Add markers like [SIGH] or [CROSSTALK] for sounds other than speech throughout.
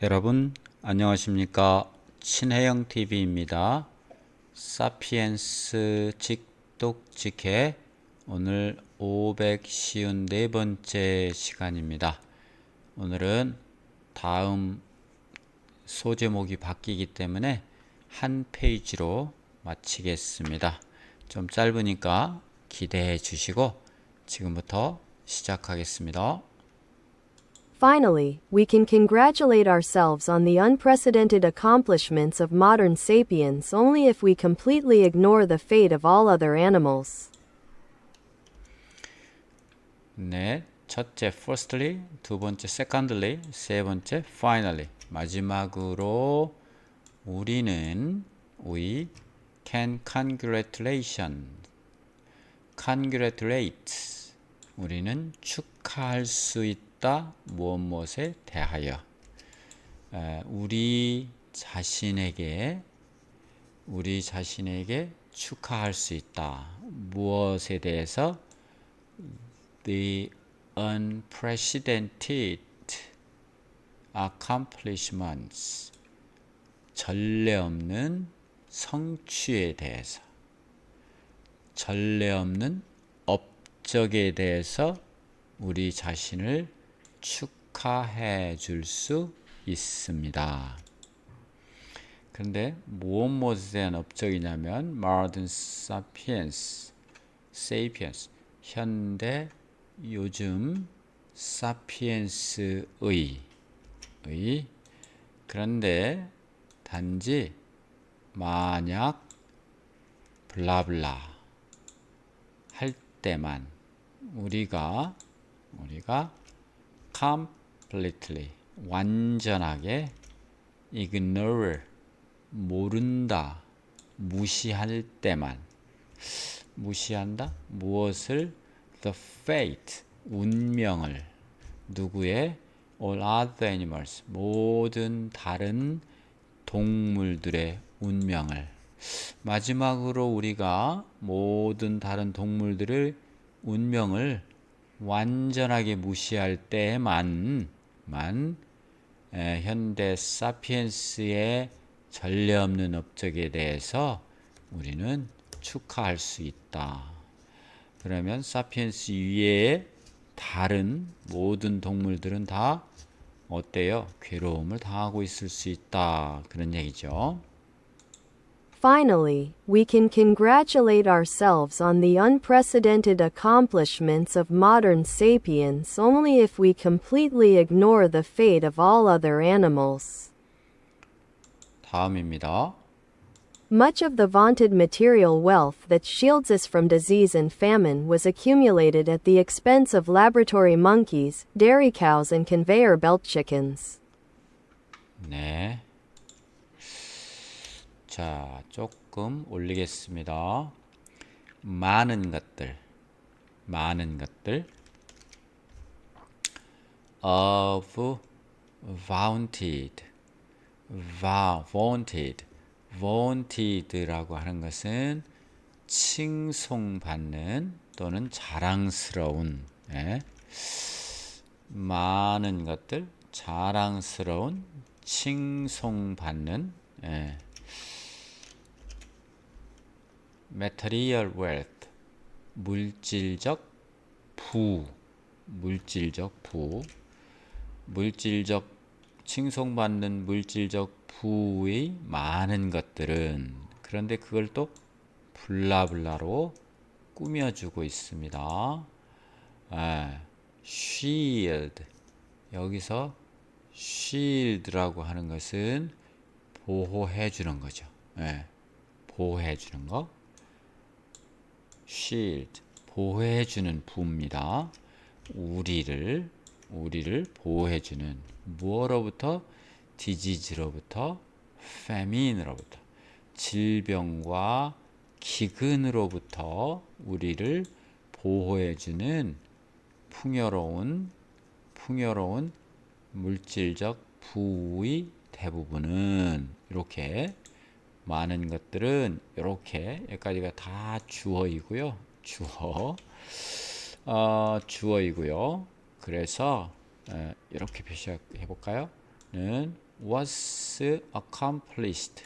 여러분 안녕하십니까 친해영 TV입니다. 사피엔스 직독직해 오늘 554번째 시간입니다. 오늘은 다음 소제목이 바뀌기 때문에 한 페이지로 마치겠습니다. 좀 짧으니까 기대해 주시고 지금부터 시작하겠습니다. Finally, we can congratulate ourselves on the unprecedented accomplishments of modern sapiens only if we completely ignore the fate of all other animals. 네, 첫째 firstly, 두 번째 secondly, 세 번째 finally. 마지막으로 우리는 we can congratulation, congratulate. 우리는 축하할 수 있다 무엇 무엇에 대하여. 에, 우리 자신에게 우리 자신에게 축하할 수 있다. 무엇에 대해서 the unprecedented accomplishments 전례 없는 성취에 대해서 전례 없는 업적에 대해서 우리 자신을 축하해 줄 수 있습니다. 그런데 무엇 무엇에 대한 업적이냐면 modern sapiens, sapiens 현대 요즘 사피엔스의 의 그런데 단지 만약 블라블라 할 때만 우리가 우리가 completely 완전하게 ignore 모른다 무시할 때만. 무시한다? 무엇을? The fate 운명을. 누구의? All other animals 모든 다른 동물들의 운명을. 마지막으로 우리가 모든 다른 동물들의 운명을 완전하게 무시할 때만 만 에, 현대 사피엔스의 전례 없는 업적에 대해서 우리는 축하할 수 있다. 그러면 사피엔스 이외의 다른 모든 동물들은 다 어때요? 괴로움을 당하고 있을 수 있다. 그런 얘기죠. Finally, we can congratulate ourselves on the unprecedented accomplishments of modern sapiens only if we completely ignore the fate of all other animals. 다음입니다. Much of the vaunted material wealth that shields us from disease and famine was accumulated at the expense of laboratory monkeys, dairy cows, and conveyor belt chickens. 네. 자, 조금 올리겠습니다. 많은 것들, 많은 것들 of vaunted, va, vaunted, vaunted라고 하는 것은 칭송받는 또는 자랑스러운 예. 많은 것들 자랑스러운 칭송받는 예. Material wealth 물질적 부 물질적 부 물질적 칭송받는 물질적 부의 많은 것들은 그런데 그걸 또 블라블라로 꾸며주고 있습니다. 아, shield 여기서 shield라고 하는 것은 보호해 주는 거죠. 예, 보호해 주는 거. Shield 보호해 주는 부입니다. 우리를 우리를 보호해 주는 무엇로부터 디지즈로부터 페민으로부터 질병과 기근으로부터 우리를 보호해 주는 풍요로운 풍요로운 물질적 부의 대부분은 이렇게 많은 것들은 이렇게 여기까지가 다 주어이고요. 주어 어, 주어이고요. 그래서 에, 이렇게 표시해 볼까요? was accomplished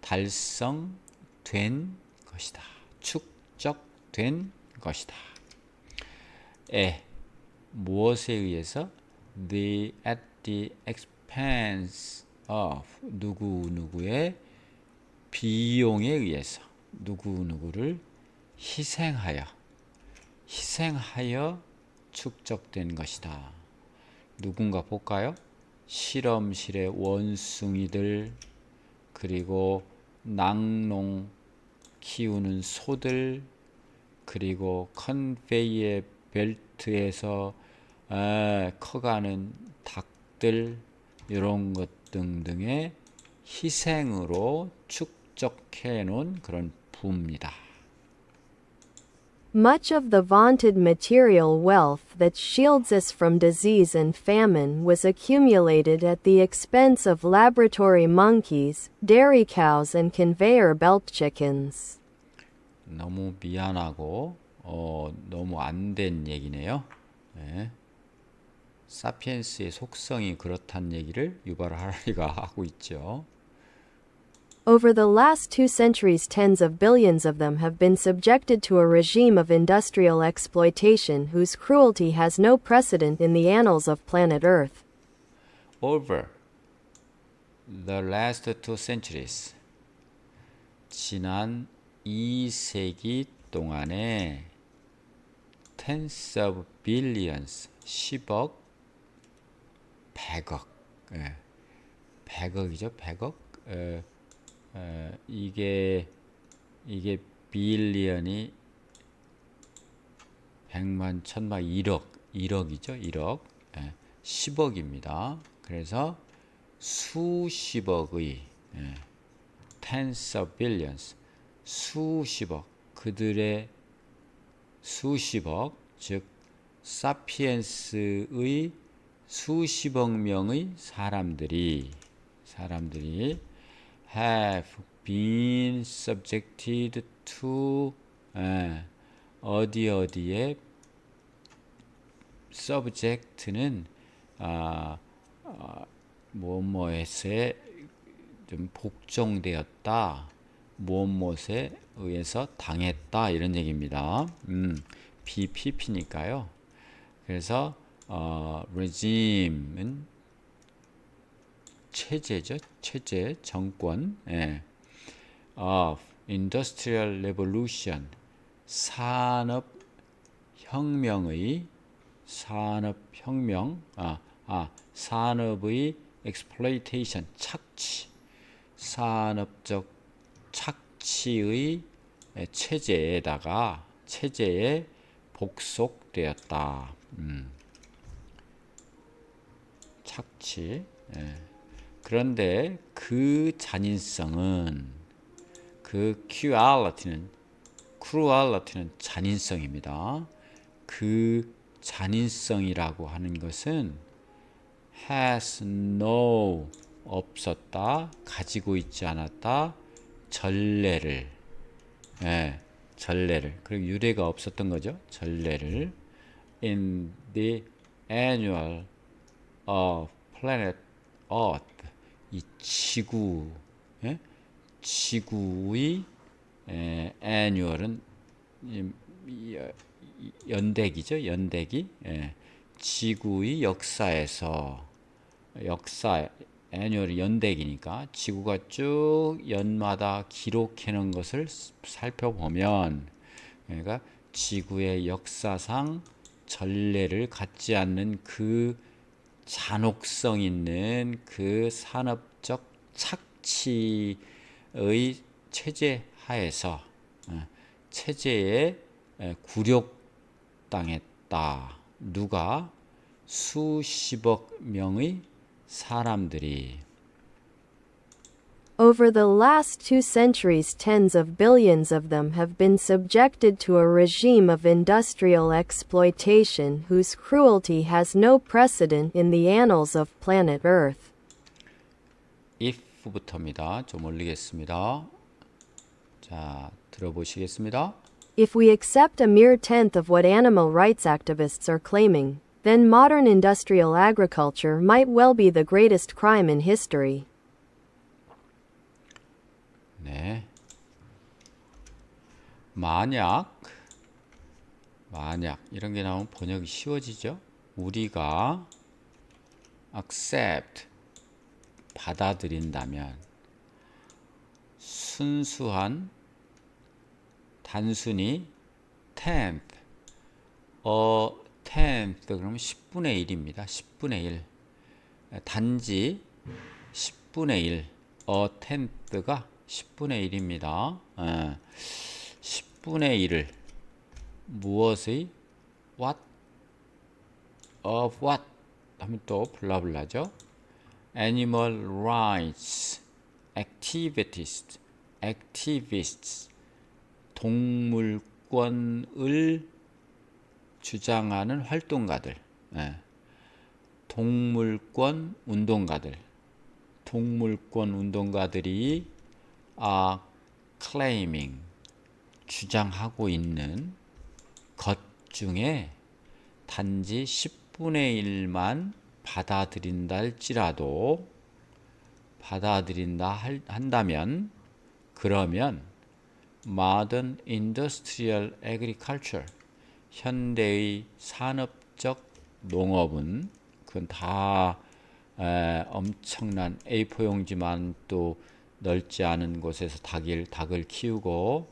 달성된 것이다. 축적된 것이다. 에 무엇에 의해서 the at the expense of 누구 누구의 비용에 의해서 누구 누구를 희생하여 희생하여 축적된 것이다. 누군가 볼까요? 실험실의 원숭이들 그리고 낭농 키우는 소들 그리고 컨베이어 벨트에서 에, 커가는 닭들 이런 것 등등의 희생으로 축 적해 놓은 그런 부입니다. Much of the vaunted material wealth that shields us from disease and famine was accumulated at the expense of laboratory monkeys, dairy cows, and conveyor belt chickens. 너무 미안하고 어, 너무 안 된 얘기네요. 네. 사피엔스의 속성이 그렇다는 얘기를 유발 하라리가 하고 [LAUGHS] 있죠. Over the last two centuries, tens of billions of them have been subjected to a regime of industrial exploitation whose cruelty has no precedent in the annals of planet Earth. Over the last two centuries 지난 2세기 동안에 tens of billions 10억 100억 예. 100억이죠 100억 에, 에, 이게 이게 빌리언이 100만 천만 1억 1억이죠 1억 예. 10억입니다 그래서 수십억의 예. tens of billions 수십억 그들의 수십억 즉 사피엔스의 수십억 명의 사람들이 사람들이 have been subjected to 에, 어디 어디에 subject는 아, 아, 뭐뭐에서 좀 복종되었다 무엇무엇에 의해서 당했다 이런 얘기입니다. 음, BPP니까요. 그래서 어, regime은 체제죠. 체제, 정권. 예. of industrial revolution 산업 혁명의 산업 혁명 아, 아 산업의 exploitation 착취 산업적 착취의 체제에다가 체제에 복속되었다. 음. 착취. 예. 그런데 그 잔인성은 그 cruelty는 cruelty는 잔인성입니다. 그 잔인성이라고 하는 것은 has no 없었다, 가지고 있지 않았다, 전례를, 예, 전례를, 그리고 유례가 없었던 거죠. 전례를 in the annual of planet Earth, 이 지구, 예? 지구의 에, 이, 연대기죠, 연대기. 예. 지구의 역사에서 역사 애니얼이 연대기니까 지구가 쭉 연마다 기록해 놓은 것을 살펴보면 그러니까 지구의 역사상 전례를 갖지 않는 그 잔혹성 있는 그 산업적 착취의 체제 하에서 어, 체제에 에, 굴욕당했다. 누가 수십억 명의 사람들이 Over the last two centuries, tens of billions of them have been subjected to a regime of industrial exploitation whose cruelty has no precedent in the annals of planet Earth. if부터입니다. 좀 올리겠습니다. 자, 들어보시겠습니다. If we accept a mere tenth of what animal rights activists are claiming, then modern industrial agriculture might well be the greatest crime in history. 네. 만약 만약 이런 게 나오면 번역이 쉬워지죠. 우리가 accept 받아들인다면 순수한 단순히 tenth 어 tenth 그러면 10분의 1입니다. 10분의 1 단지 10분의 1어 tenth가 10분의 1입니다. 예. 10분의 1을 무엇의 what of what 하면 또 블라블라죠. animal rights activities activists 동물권을 주장하는 활동가들 예. 동물권 운동가들 동물권 운동가들이 아 claiming 주장하고 있는 것 중에 단지 10분의 1만 받아들인다 할지라도 받아들인다 할- 한다면 그러면 modern industrial agriculture 현대의 산업적 농업은 그건 다 에, 엄청난 A4 용지만 또 넓지 않은 곳에서 닭을 닭을 키우고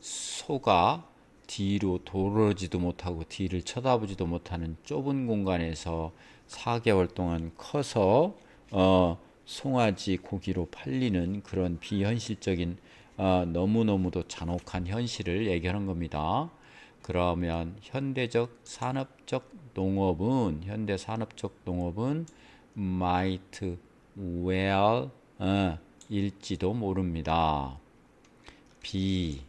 소가 뒤로 돌아지도 못하고 뒤를 쳐다보지도 못하는 좁은 공간에서 4개월 동안 커서 어, 송아지 고기로 팔리는 그런 비현실적인 어, 너무너무도 잔혹한 현실을 얘기하는 겁니다. 그러면 현대적 산업적 농업은 현대 산업적 농업은 might well 어, 일지도 모릅니다. be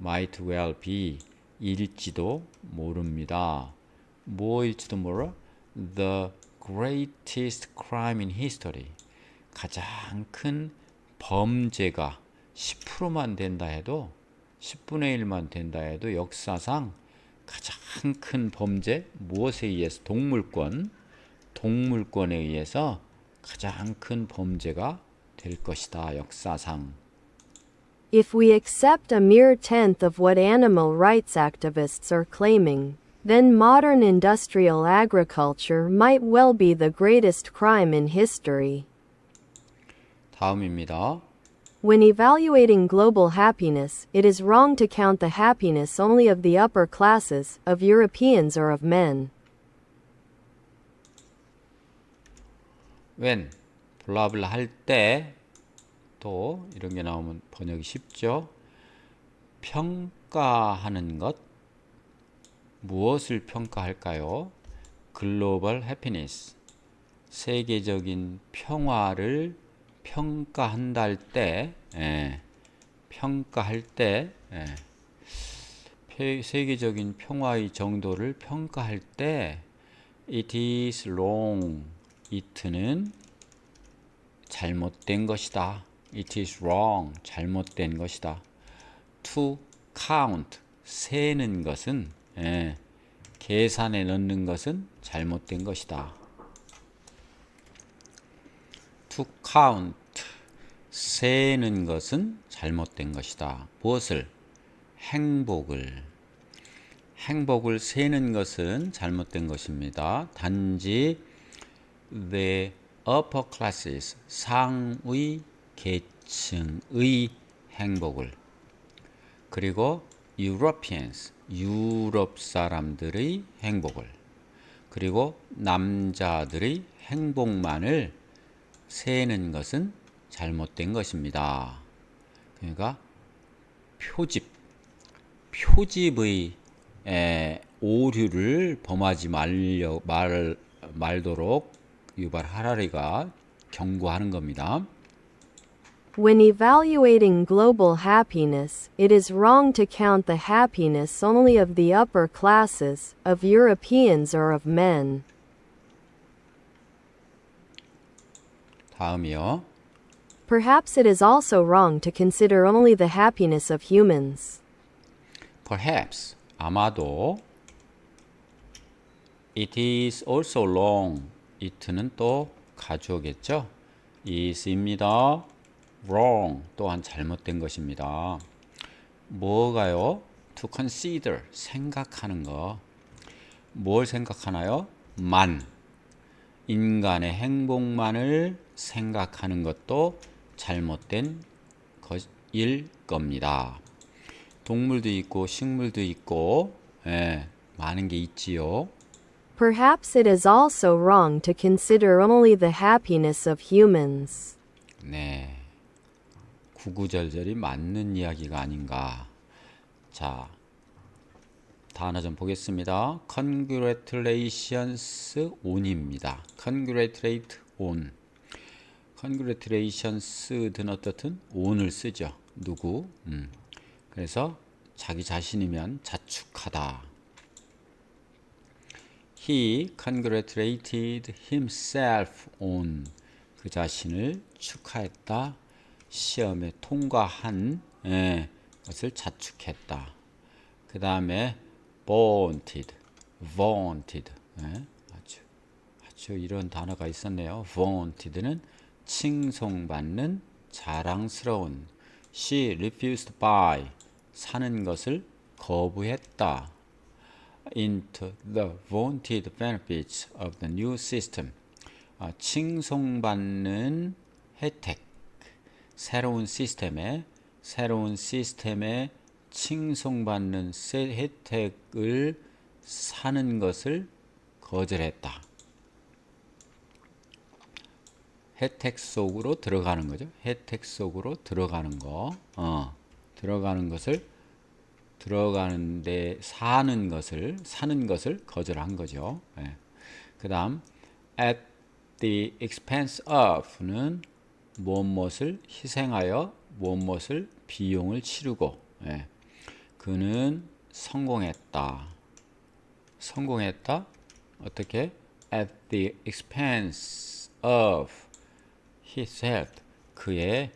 might well be 일지도 모릅니다. 뭐일지도 몰라? The greatest crime in history. 가장 큰 범죄가 10%만 된다 해도 10분의 1만 된다 해도 역사상 가장 큰 범죄 무엇에 의해서 동물권 동물권에 의해서 가장 큰 범죄가 될 것이다 역사상 If we accept a mere tenth of what animal rights activists are claiming, then modern industrial agriculture might well be the greatest crime in history. 다음입니다. When evaluating global happiness, it is wrong to count the happiness only of the upper classes, of Europeans or of men. when 블라블라 할 때 또 이런 게 나오면 번역이 쉽죠. 평가하는 것 무엇을 평가할까요? 글로벌 해피니스 세계적인 평화를 평가한다 할 때, 예, 평가할 때, 예, 폐- 세계적인 평화의 정도를 평가할 때, it is wrong. it는 잘못된 것이다. it is wrong. 잘못된 것이다. to count. 세는 것은, 예, 계산에 넣는 것은 잘못된 것이다. to count 세는 것은 잘못된 것이다. 무엇을? 행복을. 행복을 세는 것은 잘못된 것입니다. 단지 the upper classes 상위 계층의 행복을 그리고 Europeans 유럽 사람들의 행복을 그리고 남자들의 행복만을 세는 것은 잘못된 것입니다. 그러니까 표집, 표집의 에, 오류를 범하지 말려 말 말도록 유발 하라리가 경고하는 겁니다. When evaluating global happiness, it is wrong to count the happiness only of the upper classes, of Europeans or of men. 다음이요. Perhaps it is also wrong to consider only the happiness of humans. Perhaps 아마도 It is also wrong. it는 또 가주어겠죠? is입니다. wrong 또한 잘못된 것입니다. 뭐가요? to consider 생각하는 거. 뭘 생각하나요? 만 인간의 행복만을 생각하는 것도 잘못된 것일 겁니다. 동물도 있고 식물도 있고 예, 많은 게 있지요. Perhaps it is also wrong to consider only the happiness of humans. 네. 구구절절이 맞는 이야기가 아닌가. 자, 단어 좀 보겠습니다. congratulations on입니다. congratulate on. congratulations든 어떻든 on을 쓰죠. 누구? 음. 그래서 자기 자신이면 자축하다. He congratulated himself on 그 자신을 축하했다. 시험에 통과한 예, 것을 자축했다. 그 다음에 vaunted, vaunted 예, 아주 아주 이런 단어가 있었네요. vaunted는 칭송받는 자랑스러운 She refused buy 사는 것을 거부했다. Into the vaunted benefits of the new system. 아, 칭송받는 혜택, 새로운 시스템에 새로운 시스템에 칭송받는 세- 혜택을 사는 것을 거절했다. 혜택 속으로 들어가는 거죠. 혜택 속으로 들어가는 거, 어, 들어가는 것을 들어가는데 사는 것을 사는 것을 거절한 거죠. 예. 그다음 at the expense of는 무엇을 희생하여 무엇을 비용을 치르고 예. 그는 성공했다. 성공했다. 어떻게? at the expense of his health. 그의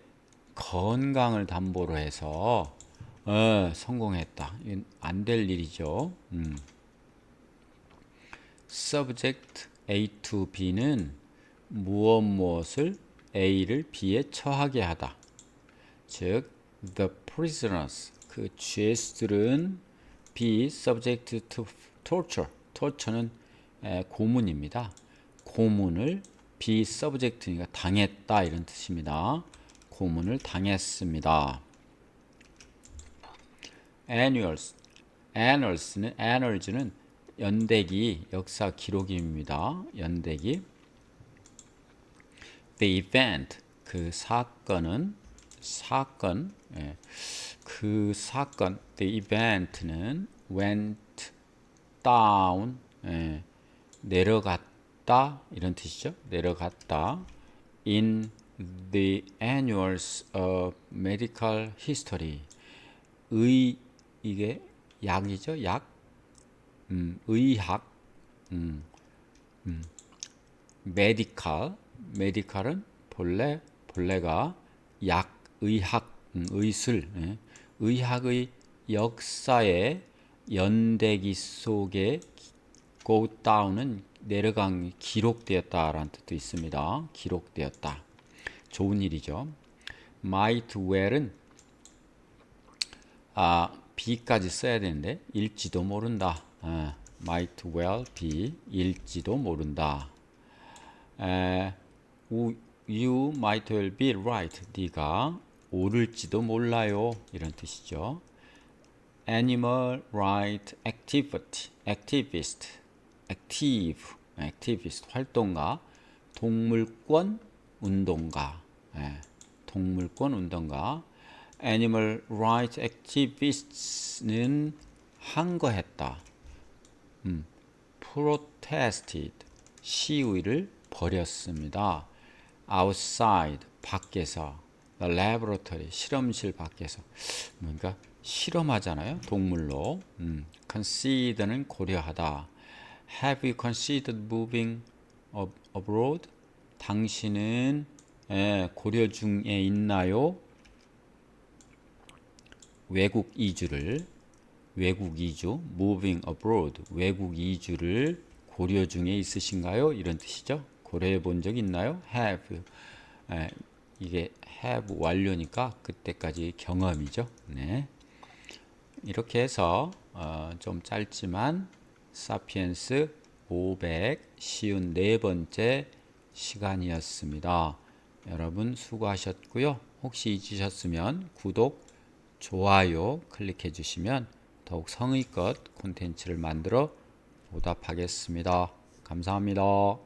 건강을 담보로 해서 어, 성공했다. 이건 안 될 일이죠. 음. subject A to B는 무엇 무엇을 A를 B에 처하게 하다. 즉, the prisoners 그 죄수들은 be subject to torture. torture는 에, 고문입니다. 고문을 be subject니까 당했다 이런 뜻입니다. 고문을 당했습니다. Annuals, annals는 annals는 연대기 역사 기록입니다. 연대기. The event 그 사건은 사건 예, 그 사건 the event는 went down 예, 내려갔다 이런 뜻이죠. 내려갔다 in the annuals of medical history 의 이게 약이죠. 약 음, 의학 음, 음, 메디칼 메디칼은 본래 본래가 약 의학 음, 의술 예. 의학의 역사의 연대기 속에 go down은 내려간 기록되었다라는 뜻도 있습니다. 기록되었다. 좋은 일이죠. might well은 아 B까지 써야 되는데 일지도 모른다. 아, might well be 일지도 모른다. 에, 우, you might well be right. 네가 옳을지도 몰라요. 이런 뜻이죠. animal right activity, activist, active, activist 활동가, 동물권 운동가, 예, 동물권 운동가. Animal Rights Activists는 항거했다. 음, protested 시위를 벌였습니다. outside 밖에서 the laboratory 실험실 밖에서 뭔가 실험하잖아요. 동물로. 음, consider는 고려하다. Have you considered moving ab- abroad? 당신은 예, 고려 중에 있나요? 외국 이주를 외국 이주 moving abroad 외국 이주를 고려 중에 있으신가요? 이런 뜻이죠. 고려해 본 적 있나요? have. 에, 이게 have 완료니까 그때까지 경험이죠. 네. 이렇게 해서 어, 좀 짧지만 사피엔스 500 쉬운 네 번째 시간이었습니다. 여러분 수고하셨고요. 혹시 잊으셨으면 구독, 좋아요 클릭해 주시면 더욱 성의껏 콘텐츠를 만들어 보답하겠습니다. 감사합니다.